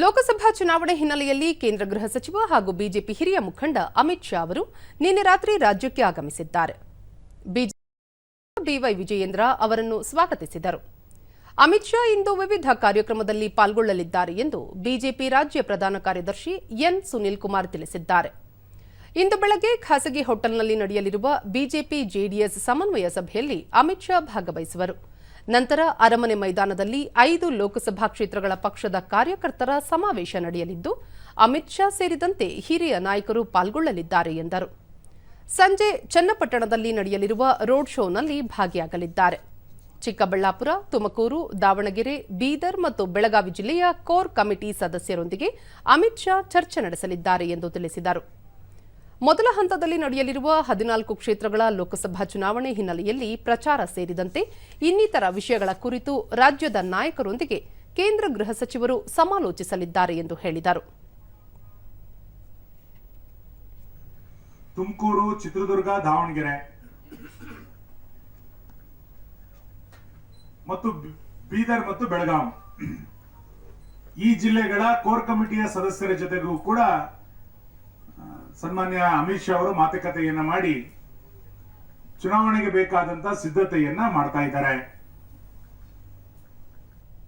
ಲೋಕಸಭಾ ಚುನಾವಣೆ ಹಿನ್ನೆಲೆಯಲ್ಲಿ ಕೇಂದ್ರ ಗೃಹ ಸಚಿವ ಹಾಗೂ ಬಿಜೆಪಿ ಹಿರಿಯ ಮುಖಂಡ ಅಮಿತ್ ಶಾ ಅವರು ನಿನ್ನೆ ರಾತ್ರಿ ರಾಜ್ಯಕ್ಕೆ ಆಗಮಿಸಿದ್ದಾರೆ. ಬಿವೈ ವಿಜಯೇಂದ್ರ ಅವರನ್ನು ಸ್ವಾಗತಿಸಿದರು. ಅಮಿತ್ ಶಾ ಇಂದು ವಿವಿಧ ಕಾರ್ಯಕ್ರಮದಲ್ಲಿ ಪಾಲ್ಗೊಳ್ಳಲಿದ್ದಾರೆ ಎಂದು ಬಿಜೆಪಿ ರಾಜ್ಯ ಪ್ರಧಾನ ಕಾರ್ಯದರ್ಶಿ ಎನ್ ಸುನಿಲ್ ಕುಮಾರ್ ತಿಳಿಸಿದ್ದಾರೆ. ಇಂದು ಬೆಳಗ್ಗೆ ಖಾಸಗಿ ಹೋಟೆಲ್ನಲ್ಲಿ ನಡೆಯಲಿರುವ ಬಿಜೆಪಿ ಜೆಡಿಎಸ್ ಸಮನ್ವಯ ಸಭೆಯಲ್ಲಿ ಅಮಿತ್ ಶಾ ಭಾಗವಹಿಸುವರು. ನಂತರ ಅರಮನೆ ಮೈದಾನದಲ್ಲಿ ಐದು ಲೋಕಸಭಾ ಕ್ಷೇತ್ರಗಳ ಪಕ್ಷದ ಕಾರ್ಯಕರ್ತರ ಸಮಾವೇಶ ನಡೆಯಲಿದ್ದು, ಅಮಿತ್ ಶಾ ಸೇರಿದಂತೆ ಹಿರಿಯ ನಾಯಕರು ಪಾಲ್ಗೊಳ್ಳಲಿದ್ದಾರೆ ಎಂದರು. ಸಂಜೆ ಚನ್ನಪಟ್ಟಣದಲ್ಲಿ ನಡೆಯಲಿರುವ ರೋಡ್ ಶೋನಲ್ಲಿ ಭಾಗಿಯಾಗಲಿದ್ದಾರೆ. ಚಿಕ್ಕಬಳ್ಳಾಪುರ, ತುಮಕೂರು, ದಾವಣಗೆರೆ, ಬೀದರ್ ಮತ್ತು ಬೆಳಗಾವಿ ಜಿಲ್ಲೆಯ ಕೋರ್ ಕಮಿಟಿ ಸದಸ್ಯರೊಂದಿಗೆ ಅಮಿತ್ ಶಾ ಚರ್ಚೆ ನಡೆಸಲಿದ್ದಾರೆ ಎಂದು ತಿಳಿಸಿದರು. ಮೊದಲ ಹಂತದಲ್ಲಿ ನಡೆಯಲಿರುವ ಹದಿನಾಲ್ಕು ಕ್ಷೇತ್ರಗಳ ಲೋಕಸಭಾ ಚುನಾವಣೆ ಹಿನ್ನೆಲೆಯಲ್ಲಿ ಪ್ರಚಾರ ಸೇರಿದಂತೆ ಇನ್ನಿತರ ವಿಷಯಗಳ ಕುರಿತು ರಾಜ್ಯದ ನಾಯಕರೊಂದಿಗೆ ಕೇಂದ್ರ ಗೃಹ ಸಚಿವರು ಸಮಾಲೋಚಿಸಲಿದ್ದಾರೆ ಎಂದು ಹೇಳಿದರು. ತುಮಕೂರು, ಚಿತ್ರದುರ್ಗ, ದಾವಣಗೆರೆ. ಮತ್ತು ಬೀದರ್ ಮತ್ತು ಬೆಳಗಾಂ. ಈ ಜಿಲ್ಲೆಗಳ ಕೋರ್ ಕಮಿಟಿಯ ಸದಸ್ಯರ ಜೊತೆಗೂ ಕೂಡ ಸನ್ಮಾನ್ಯ ಅಮಿತ್ ಶಾ ಅವರು ಮಾತುಕತೆಯನ್ನ ಮಾಡಿ ಚುನಾವಣೆಗೆ ಬೇಕಾದಂತ ಸಿದ್ಧತೆಯನ್ನ ಮಾಡ್ತಾ ಇದ್ದಾರೆ.